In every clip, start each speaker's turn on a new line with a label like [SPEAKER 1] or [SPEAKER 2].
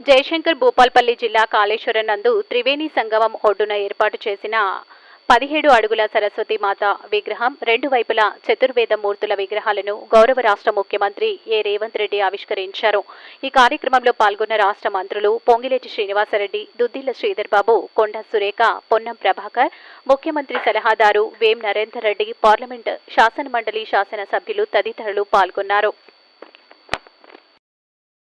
[SPEAKER 1] జయశంకర్ భూపాల్పల్లి జిల్లా కాళేశ్వరం నందు త్రివేణి సంగమం ఒడ్డున ఏర్పాటు చేసిన పదిహేడు అడుగుల సరస్వతి మాత విగ్రహం రెండు వైపులా చతుర్వేద మూర్తుల విగ్రహాలను గౌరవ రాష్ట్ర ముఖ్యమంత్రి ఏ. రేవంత్ రెడ్డి ఆవిష్కరించారు. ఈ కార్యక్రమంలో పాల్గొన్న రాష్ట్ర మంత్రులు పొంగిలేటి శ్రీనివాసరెడ్డి దుద్దిల్ల శ్రీధర్ బాబు కొండ సురేఖ పొన్నం ప్రభాకర్ ముఖ్యమంత్రి సలహాదారు వేం నరేందర్ రెడ్డి పార్లమెంట్ శాసనమండలి శాసనసభ్యులు తదితరులు పాల్గొన్నారు.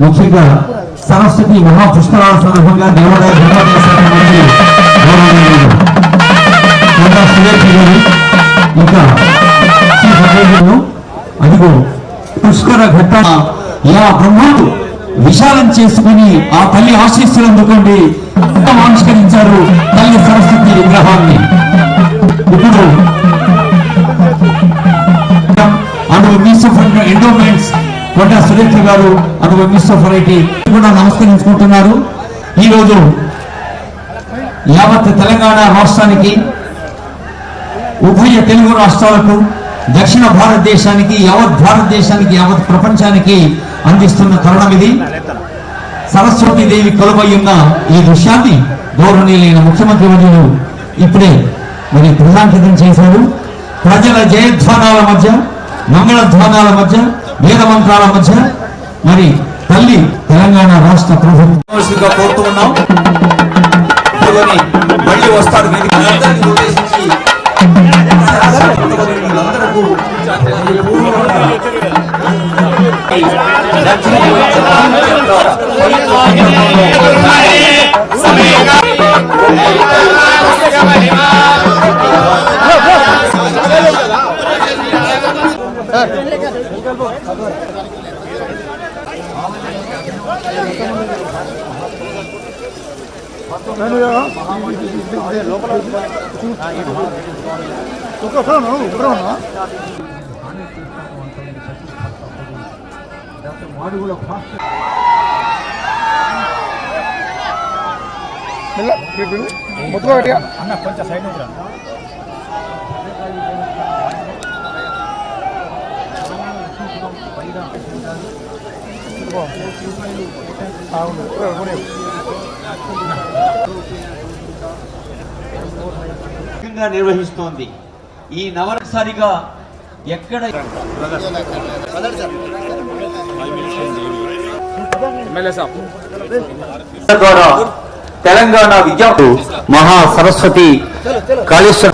[SPEAKER 2] ముఖ్యంగా సరస్వతి మహాపుష్కరాలు అదిగో పుష్కర ఘట్ట ఇలా బ్రహ్మాలు విశాలం చేసుకుని ఆ తల్లి ఆశీస్సులు అందుకోండి. ఆవిష్కరించారు తల్లి సరస్వతి విగ్రహాన్ని. కొండ సురేఖ గారు అను మినిస్టర్ ఐటీ కూడా నమస్కరించుకుంటున్నారు. ఈ రోజు యావత్ తెలంగాణ రాష్ట్రానికి ఉభయ తెలుగు రాష్ట్రాలకు దక్షిణ భారతదేశానికి యావత్ భారతదేశానికి యావత్ ప్రపంచానికి అందిస్తున్న తరుణం ఇది. సరస్వతి దేవి కొలువై ఉన్న ఈ దృశ్యాన్ని గౌరవనీయులైన ముఖ్యమంత్రి వర్యులు ఇప్పుడే మరి ప్రధానితం చేశారు. ప్రజల జయధ్వానాల మధ్య మంగళ ధ్వానాల మధ్య వేద మంత్రాల మధ్య మరి తల్లి తెలంగాణ రాష్ట్ర ప్రభుత్వం కోరుతూ ఉన్నాం. మళ్ళీ వస్తారు ఉద్దేశించి పాల్గొని మళ్ళీ వస్తాడు వేదిక అందరికీ
[SPEAKER 3] నిర్వహిస్తోంది ఈ నవరసారిగా ఎక్కడ ద్వారా తెలంగాణ విద్యా మహా సరస్వతి కాళేశ్వర